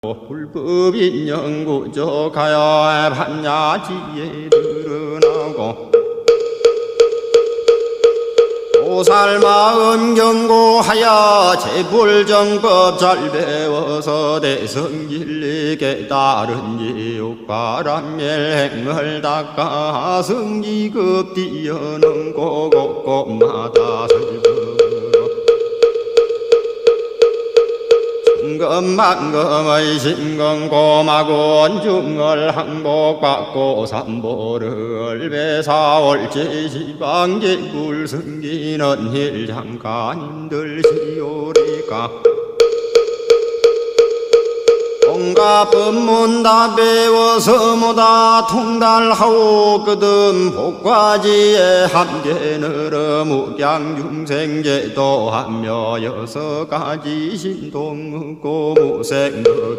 불법인 영구적하여 반야지에 드러나고 오살 마음 경고하여 제불정법 잘 배워서 대성진리에 따른 지옥바람 멸 행을 닦아 성기급 뛰어넘고 곳곳마다 설거 고 금만금의 심건고마고 원중을 항복받고 삼보를 배사올지 지방제불 승기는 힐장가님들 시오리까 온갖 법문 다 배워서 모다 통달하오. 그든 복과지에 함께 늘어 무량중생제도 하며 여섯 가지 신동 묻고 무생도